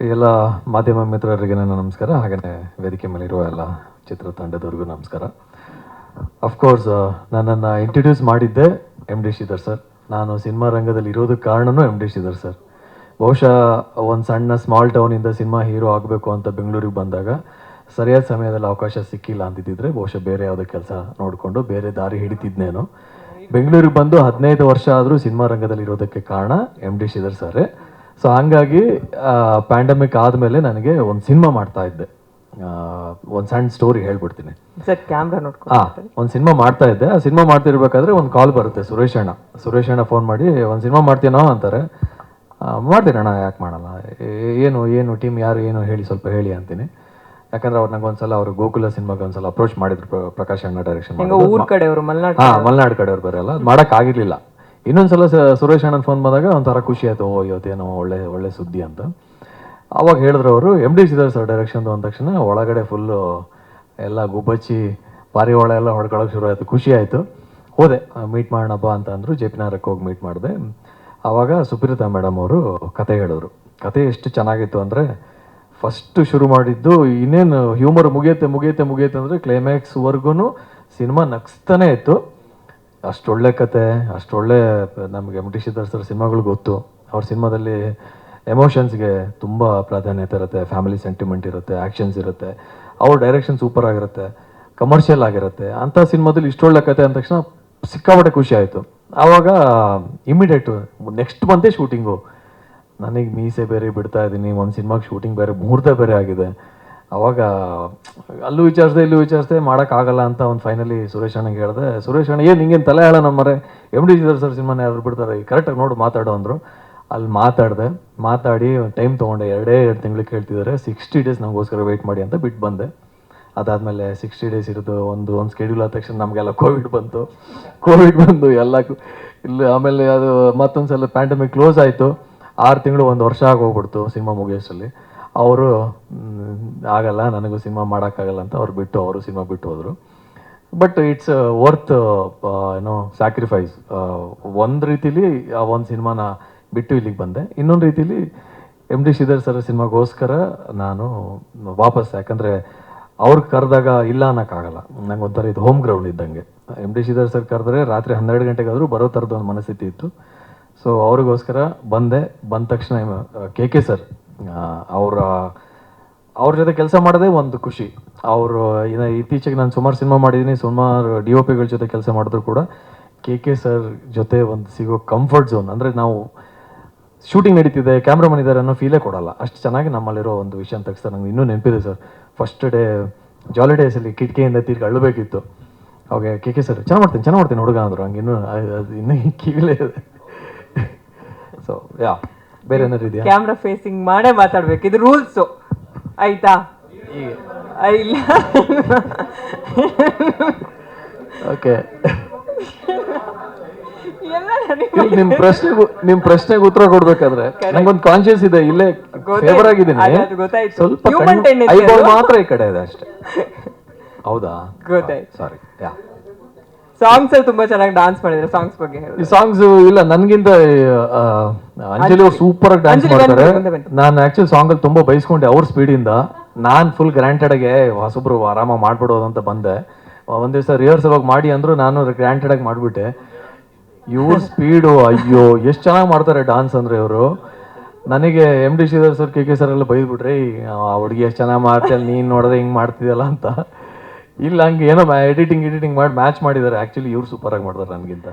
ಎಲ್ಲ ಮಾಧ್ಯಮ ಮಿತ್ರರಿಗೆ ನನ್ನ ನಮಸ್ಕಾರ. ಹಾಗೆಯೇ ವೇದಿಕೆ ಮೇಲೆ ಇರುವ ಎಲ್ಲ ಚಿತ್ರತಂಡದವ್ರಿಗೂ ನಮಸ್ಕಾರ. ಅಫ್ಕೋರ್ಸ್ ನನ್ನನ್ನು ಇಂಟ್ರಡ್ಯೂಸ್ ಮಾಡಿದ್ದೆ ಎಂ ಡಿ ಶ್ರೀಧರ್ ಸರ್ ನಾನು ಸಿನಿಮಾ ರಂಗದಲ್ಲಿ ಇರೋದಕ್ಕೆ ಕಾರಣನೂ ಎಂ ಡಿ ಶ್ರೀಧರ್ ಸರ್ ಬಹುಶಃ ಒಂದು ಸಣ್ಣ ಸ್ಮಾಲ್ ಟೌನಿಂದ ಸಿನಿಮಾ ಹೀರೋ ಆಗಬೇಕು ಅಂತ ಬೆಂಗಳೂರಿಗೆ ಬಂದಾಗ ಸರಿಯಾದ ಸಮಯದಲ್ಲಿ ಅವಕಾಶ ಸಿಕ್ಕಿಲ್ಲ ಅಂತಿದ್ದಿದ್ರೆ ಬಹುಶಃ ಬೇರೆ ಯಾವುದೋ ಕೆಲಸ ನೋಡಿಕೊಂಡು ಬೇರೆ ದಾರಿ ಹಿಡಿತಿದ್ನೇನೋ. ಬೆಂಗಳೂರಿಗೆ ಬಂದು ಹದಿನೈದು ವರ್ಷ ಆದರೂ ಸಿನಿಮಾ ರಂಗದಲ್ಲಿ ಇರೋದಕ್ಕೆ ಕಾರಣ ಎಂ ಡಿ ಶ್ರೀಧರ್ ಸರೇ ಸೊ ಹಂಗಾಗಿ ಪ್ಯಾಂಡಮಿಕ್ ಆದಮೇಲೆ ನನಗೆ ಒಂದು ಸಿನಿಮಾ ಮಾಡ್ತಾ ಇದ್ದೆ. ಒಂದು ಸಣ್ಣ ಸ್ಟೋರಿ ಹೇಳ್ಬಿಡ್ತೀನಿ. ನೋಡ್ಕೊಂಡು ಒಂದು ಸಿನಿಮಾ ಮಾಡ್ತಾ ಇದ್ದೆ. ಆ ಸಿನಿಮಾ ಮಾಡ್ತಿರ್ಬೇಕಾದ್ರೆ ಒಂದು ಕಾಲ್ ಬರುತ್ತೆ ಸುರೇಶ್ ಅಣ್ಣ. ಸುರೇಶ್ ಅಣ್ಣ ಫೋನ್ ಮಾಡಿ ಒಂದು ಸಿನಿಮಾ ಮಾಡ್ತೀನೋ? ಅಂತಾರೆ. ಆ, ಮಾಡ್ತೀನಿ ಅಣ್ಣ ಯಾಕೆ ಮಾಡಲ್ಲ. ಏನು ಏನು ಟೀಮ್ ಯಾರು ಏನು ಹೇಳಿ ಸ್ವಲ್ಪ ಹೇಳಿ ಅಂತೀನಿ. ಯಾಕಂದ್ರೆ ಅವ್ರು ನಂಗೆ ಒಂದ್ಸಲ ಅವರು ಗೋಕುಲ ಸಿನಿಮಾಗೆ ಒಂದ್ಸಲ ಅಪ್ರೋಚ್ ಮಾಡಿದ್ರು ಪ್ರ- ಪ್ರಕಾಶ್ ಅಣ್ಣ ಡೈರೆಕ್ಷನ್ ಕಡೆ ಅವರು ಮಲ್ನಾಡ್ ಹಾ ಮಲೆನಾಡು ಕಡೆಯವ್ರು ಬರಲ್ಲ ಮಾಡಕ್ ಆಗಿರ್ಲಿಲ್ಲ ಇನ್ನೊಂದ್ಸಲ ಸುರೇಶ್ ಅಣ್ಣನ ಫೋನ್ ಬಂದಾಗ ಒಂಥರ ಖುಷಿ ಆಯ್ತು, ಓ, ಇವತ್ತೇನೋ ಒಳ್ಳೆ ಒಳ್ಳೆ ಸುದ್ದಿ ಅಂತ. ಆವಾಗ ಹೇಳಿದ್ರು ಅವರು ಎಂ ಡಿ ಸಿದ್ದಾರೆ ಸರ್ ಡೈರೆಕ್ಷನ್ ಅಂದ ತಕ್ಷಣ ಒಳಗಡೆ ಫುಲ್ಲು ಎಲ್ಲ ಗುಬ್ಬಚ್ಚಿ ಪಾರಿವಾಳ ಎಲ್ಲ ಹೊಡ್ಕೊಳ್ಳೋಕೆ ಶುರು ಆಯಿತು, ಖುಷಿ ಆಯಿತು. ಹೋದೆ ಮೀಟ್ ಮಾಡೋಣಪ್ಪ ಅಂತ ಅಂದರು ಜೆ ಪಿ ನಗರಕ್ಕೆ ಹೋಗಿ ಮೀಟ್ ಮಾಡಿದೆ. ಆವಾಗ ಸುಪ್ರೀತಾ ಮೇಡಮ್ ಅವರು ಕತೆ ಹೇಳಿದ್ರು. ಕತೆ ಎಷ್ಟು ಚೆನ್ನಾಗಿತ್ತು ಅಂದರೆ ಫಸ್ಟ್ ಶುರು ಮಾಡಿದ್ದು ಇನ್ನೇನು ಹ್ಯೂಮರ್ ಮುಗಿಯುತ್ತೆ ಮುಗಿಯುತ್ತೆ ಮುಗಿಯುತ್ತೆ ಅಂದರೆ ಕ್ಲೈಮ್ಯಾಕ್ಸ್ವರೆಗೂ ಸಿನಿಮಾ ನಗ್ಸ್ತಾನೆ ಇತ್ತು. ಅಷ್ಟೊಳ್ಳೆ ಕತೆ, ಅಷ್ಟೊಳ್ಳೆ, ನಮಗೆ ಎಂ ಟಿ ಶ್ರೀಧರ್ ಸಿನಿಮಾಗಳು ಗೊತ್ತು. ಅವ್ರ ಸಿನಿಮಾದಲ್ಲಿ ಎಮೋಷನ್ಸ್ಗೆ ತುಂಬ ಪ್ರಾಧಾನ್ಯತೆ ಇರುತ್ತೆ ಫ್ಯಾಮಿಲಿ ಸೆಂಟಿಮೆಂಟ್ ಇರುತ್ತೆ ಆ್ಯಕ್ಷನ್ಸ್ ಇರುತ್ತೆ. ಅವ್ರ ಡೈರೆಕ್ಷನ್ ಸೂಪರ್ ಆಗಿರುತ್ತೆ ಕಮರ್ಷಿಯಲ್ ಆಗಿರುತ್ತೆ. ಅಂಥ ಸಿನಿಮಾದಲ್ಲಿ ಇಷ್ಟೊಳ್ಳೆ ಕತೆ ಅಂದ ತಕ್ಷಣ ಸಿಕ್ಕಾಪಟ್ಟೆ ಖುಷಿ ಆಯಿತು. ಆವಾಗ ಇಮಿಡಿಯೇಟು ನೆಕ್ಸ್ಟ್ ಮಂತೇ ಶೂಟಿಂಗು ನನಗೆ ಮೀಸೆ ಬೇರೆ ಬಿಡ್ತಾ ಇದ್ದೀನಿ ಒಂದು ಸಿನಿಮಾಗೆ ಶೂಟಿಂಗ್ ಬೇರೆ, ಮುಹೂರ್ತ ಬೇರೆ ಆಗಿದೆ. ಅವಾಗ ಅಲ್ಲೂ ವಿಚಾರಿಸ್ದೆ, ಇಲ್ಲೂ ವಿಚಾರಿಸ್ದೆ ಮಾಡೋಕ್ಕಾಗಲ್ಲ ಅಂತ ಒಂದು ಫೈನಲಿ ಸುರೇಶ್ ಅಣ್ಣಗೆ ಹೇಳಿದೆ, ಸುರೇಶ್ ಅಣ್ಣ, ಏನು ಹಿಂಗೇನು ತಲೆ ಹೇಳ ನಮ್ಮರೆ? ಎಂ ಡಿ ಜಿದರ್ ಸರ್ ಸಿನಿಮಾನ ಯಾರು ಬಿಡ್ತಾರೆ? ಕರೆಕ್ಟಾಗಿ ನೋಡಿ, ಮಾತಾಡು ಅಂದರು. ಅಲ್ಲಿ ಮಾತಾಡಿದೆ, ಮಾತಾಡಿ ಟೈಮ್ ತೊಗೊಂಡೆ, ಎರಡೇ ಎರಡು ತಿಂಗಳು ಕೇಳ್ತಿದ್ದಾರೆ ಸಿಕ್ಸ್ಟಿ ಡೇಸ್ ನಮಗೋಸ್ಕರ ವೆಯ್ಟ್ ಮಾಡಿ ಅಂತ ಬಿಟ್ಟು ಬಂದೆ. ಅದಾದಮೇಲೆ ಸಿಕ್ಸ್ಟಿ ಡೇಸ್ ಇರೋದು ಒಂದು ಒಂದು ಸ್ಕೆಡ್ಯೂಲ್ ಆದ ತಕ್ಷಣ ನಮಗೆಲ್ಲ ಕೋವಿಡ್ ಬಂತು. ಕೋವಿಡ್ ಬಂದು ಎಲ್ಲ ಇಲ್ಲಿ ಆಮೇಲೆ ಅದು ಮತ್ತೊಂದು ಸಲ ಪ್ಯಾಂಡಮಿಕ್ ಕ್ಲೋಸ್ ಆಯಿತು. ಆರು ತಿಂಗಳು ಒಂದು ವರ್ಷ ಆಗೋಗ್ಬಿಡ್ತು ಸಿನಿಮಾ ಮುಗಿಯೋಷ್ಟರಲ್ಲಿ. ಅವರು ಆಗಲ್ಲ, ನನಗೂ ಸಿನಿಮಾ ಮಾಡೋಕ್ಕಾಗಲ್ಲ ಅಂತ ಅವ್ರು ಬಿಟ್ಟು, ಅವರು ಸಿನಿಮಾ ಬಿಟ್ಟು ಹೋದರು. ಬಟ್ ಇಟ್ಸ್ ವರ್ತ್ ಏನೋ ಸ್ಯಾಕ್ರಿಫೈಸ್ ಒಂದು ರೀತಿಲಿ ಆ ಒಂದು ಸಿನಿಮಾನ ಬಿಟ್ಟು ಇಲ್ಲಿಗೆ ಬಂದೆ. ಇನ್ನೊಂದು ರೀತಿಲಿ ಎಂ ಡಿ ಶ್ರೀಧರ್ ಸರ್ ಸಿನಿಮಾಗೋಸ್ಕರ ನಾನು ವಾಪಸ್, ಯಾಕಂದರೆ ಅವ್ರು ಕರೆದಾಗ ಇಲ್ಲ ಅನ್ನೋಕ್ಕಾಗಲ್ಲ. ನಂಗೆ ಒಂಥರ ಇದು ಹೋಮ್ ಗ್ರೌಂಡ್ ಇದ್ದಂಗೆ. ಎಂ ಡಿ ಶ್ರೀಧರ್ ಸರ್ ಕರೆದ್ರೆ ರಾತ್ರಿ ಹನ್ನೆರಡು ಗಂಟೆಗಾದರೂ ಬರೋ ಥರದ್ದು ಒಂದು ಮನಸ್ಥಿತಿ ಇತ್ತು. ಸೊ ಅವ್ರಿಗೋಸ್ಕರ ಬಂದೆ. ಬಂದ ತಕ್ಷಣ, ಕೆ ಕೆ ಸರ್ ಅವರ, ಅವ್ರ ಜೊತೆ ಕೆಲಸ ಮಾಡೋದೇ ಒಂದು ಖುಷಿ. ಅವರು, ಇನ್ನು ಇತ್ತೀಚೆಗೆ ನಾನು ಸುಮಾರು ಸಿನಿಮಾ ಮಾಡಿದ್ದೀನಿ ಸುಮಾರು ಡಿ ಒ ಪಿಗಳ ಜೊತೆ ಕೆಲಸ ಮಾಡಿದ್ರು ಕೂಡ ಕೆ ಕೆ ಸರ್ ಜೊತೆ ಒಂದು ಸಿಗೋ ಕಂಫರ್ಟ್ ಝೋನ್ ಅಂದರೆ ನಾವು ಶೂಟಿಂಗ್ ನಡೀತಿದೆ ಕ್ಯಾಮ್ರಾಮನ್ ಇದ್ದಾರೆ ಅನ್ನೋ ಫೀಲೇ ಕೊಡಲ್ಲ. ಅಷ್ಟು ಚೆನ್ನಾಗಿ ನಮ್ಮಲ್ಲಿರೋ ಒಂದು ವಿಷಯ ಅಂತ ಸರ್ ನಂಗೆ ಇನ್ನೂ ನೆನಪಿದೆ ಸರ್. ಫಸ್ಟ್ ಡೇ ಜಾಲಿ ಡೇಸಲ್ಲಿ ಕಿಟಕಿಯಿಂದ ತೀರ್ಗ ಅಳ್ಳಬೇಕಿತ್ತು ಅವಾಗ ಕೆ ಕೆ ಸರ್, ಚೆನ್ನಾಗಿ ಮಾಡ್ತೀನಿ ಚೆನ್ನಾಗಿ ಮಾಡ್ತೀನಿ ಹುಡುಗ ಅಂದರು. ಹಂಗೆ ಇನ್ನೂ ಇನ್ನೂ ಕಿವಿಲೇ ಇದೆ. ಸೊ ಯಾ ಬೇರೆ ಏನಾದ್ರು ಇದೆಯಾ? ಕ್ಯಾಮ್ರಾ ಫೇಸಿಂಗ್ ಮಾಡೇ ಮಾತಾಡ್ಬೇಕು. ಇದು ರೂಲ್ಸು ಆಯ್ತಾ? ಇಲ್ಲ. ಓಕೆ ನಿಮ್ ಪ್ರಶ್ನೆಗೂ ನಿಮ್ ಪ್ರಶ್ನೆಗೆ ಉತ್ತರ ಕೊಡ್ಬೇಕಾದ್ರೆ ನಂಗೊಂದು ಕಾನ್ಶಿಯಸ್ ಇದೆ ಇಲ್ಲೇ ಗೊತ್ತಾಯ್ತು. ಫೇವರ್ ಆಗಿದ್ದೀನಿ. ಸ್ವಲ್ಪ ಐಬಾಲ್ ಮಾತ್ರ ಈ ಕಡೆ ಇದೆ ಅಷ್ಟೇ. ಹೌದಾ? ಗೊತ್ತಾಯ್ತು. ಸಾರಿ ಯಾ. ಸಾಂಗ್ಸ್ ಅಲ್ಲಿ ತುಂಬಾ ಚೆನ್ನಾಗಿ ಡಾನ್ಸ್ ಮಾಡಿದ್ರೆ ಸಾಂಗ್ಸ್ ಬಗ್ಗೆ ಈ ಸಾಂಗ್ಸ್ ಇಲ್ಲ ನನ್ಗಿಂತ ಆ, ಅಂಜಲಿ ಅವ್ರು ಸೂಪರ್ ಆಗಿ ಅಂಜಲಿ ಬನ್ನಿ, ಮಾಡ್ತಾರೆ. ನಾನು ಆಕ್ಚುಲಿ ಸಾಂಗ್ ಅಲ್ಲಿ ತುಂಬಾ ಬೈಸ್ಕೊಂಡೆ ಅವ್ರ ಇಂದ. ನಾನ್ ಫುಲ್ ಗ್ರಾಂಟೆಡ್ ಆಗಿ ಹೊಸಬ್ರು ಆರಾಮ ಮಾಡ್ಬಿಡೋದು ಅಂತ ಬಂದೆ. ಒಂದ್ ದಿವಸ ರಿಹರ್ಸಲ್ ಹೋಗಿ ಮಾಡಿ ಅಂದ್ರು ನಾನು ಗ್ರಾಂಟೆಡ್ ಆಗಿ ಮಾಡ್ಬಿಟ್ಟೆ. ಇವ್ರ ಸ್ಪೀಡು ಅಯ್ಯೋ ಎಷ್ಟು ಚೆನ್ನಾಗಿ ಮಾಡ್ತಾರೆ ಡಾನ್ಸ್ ಅಂದ್ರೆ ಇವರು. ನನಗೆ M D Sridhar sir K K sir ಎಲ್ಲ ಬೈದ್ಬಿಟ್ರಿ ಆ ಹುಡುಗಿ ಎಷ್ಟು ಚೆನ್ನಾಗಿ ಮಾಡ್ತೀಯ ನೀನು ನೋಡಿದ್ರೆ ಹಿಂಗೆ ಮಾಡ್ತಿದ್ಯಲ್ಲ ಅಂತ. ಇಲ್ಲ ಹಂಗೆ ಏನೋ ಎಡಿಟಿಂಗ್ ಎಡಿಟಿಂಗ್ ಮಾಡಿ ಮ್ಯಾಚ್ ಮಾಡಿದ್ದಾರೆ ಆ್ಯಕ್ಚುಲಿ ಇವ್ರು ಸೂಪರಾಗಿ ಮಾಡ್ತಾರೆ ನನಗಿಂತ.